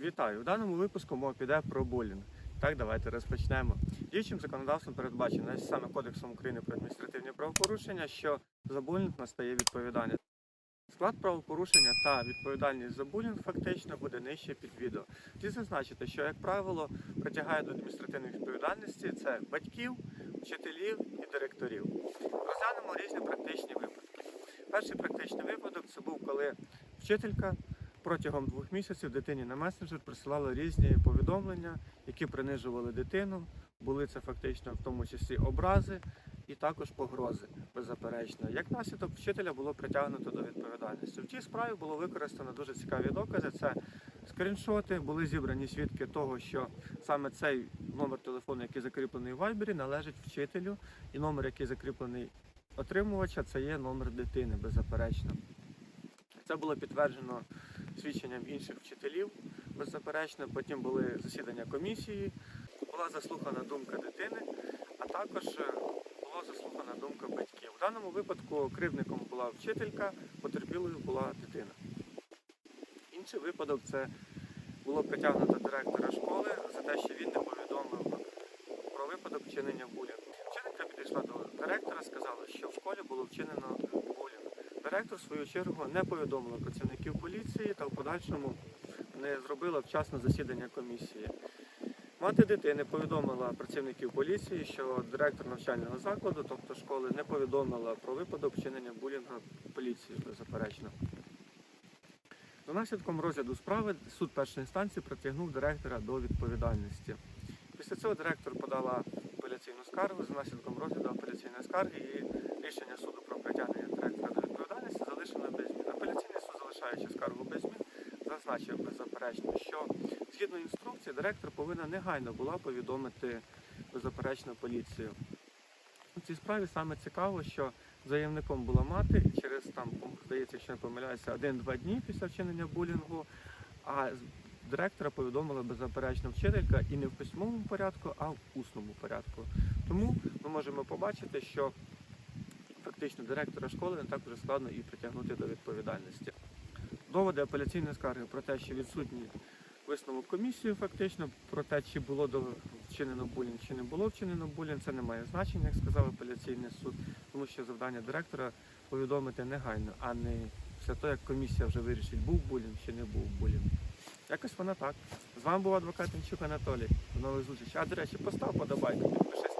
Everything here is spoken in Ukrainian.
Вітаю! У даному випуску мова піде про булінг. Так, давайте розпочнемо. Діючим законодавством передбачено саме Кодексом України про адміністративні правопорушення, що за булінг настає відповідальність. Склад правопорушення та відповідальність за булінг фактично буде нижче під відео. Слід зазначити, що, як правило, притягає до адміністративної відповідальності це батьків, вчителів і директорів. Розглянемо різні практичні випадки. Перший практичний випадок це був, коли вчителька протягом двох місяців дитині на месенджер присилала різні повідомлення, які принижували дитину. Були це фактично в тому числі образи і також погрози, беззаперечно. Як наслідок вчителя було притягнуто до відповідальності. В цій справі було використано дуже цікаві докази. Це скріншоти, були зібрані свідки того, що саме цей номер телефону, який закріплений в Viber, належить вчителю, і номер, який закріплений отримувача, це є номер дитини, беззаперечно. Це було підтверджено свідченням інших вчителів, беззаперечно. Потім були засідання комісії, була заслухана думка дитини, а також е, була заслухана думка батьків. В даному випадку кривдником була вчителька, потерпілою була дитина. Інший випадок це було притягнуто директора школи за те, що він не повідомив про випадок вчинення булінгу. Вчителька підійшла до директора, сказала, що в школі було вчинено. Директор, в свою чергу, не повідомила працівників поліції та в подальшому не зробила вчасно засідання комісії. Мати дитини повідомила працівників поліції, що директор навчального закладу, тобто школи, не повідомила про випадок вчинення булінгу поліції, беззаперечно. За наслідком розгляду справи суд першої інстанції притягнув директора до відповідальності. Після цього директор подала апеляційну скаргу за наслідком розгляду апеляційної скарги і рішення суду про притягнення директора до відповідальності залишено без змін. Апеляційний суд, скаргу зазначив беззаперечно, що згідно інструкції директор повинна негайно була повідомити беззаперечно поліцію. У цій справі саме цікаво, що заявником була мати через там, здається, якщо не помиляюся, один-два дні після вчинення булінгу, а директора повідомила беззаперечно вчителька і не в письмовому порядку, а в усному порядку. Тому ми можемо побачити, що фактично директора школи не так вже складно і притягнути до відповідальності. Доводи апеляційної скарги про те, що відсутні висновок комісії, фактично про те, чи було вчинено булінг, чи не було вчинено булінг, це не має значення, як сказав апеляційний суд, тому що завдання директора повідомити негайно, а не після того, як комісія вже вирішить, був булінг чи не був булінг. Якось вона так. З вами був адвокат Інчук Анатолій. До нових зустрічей. А до речі, постав подобайку, підпишись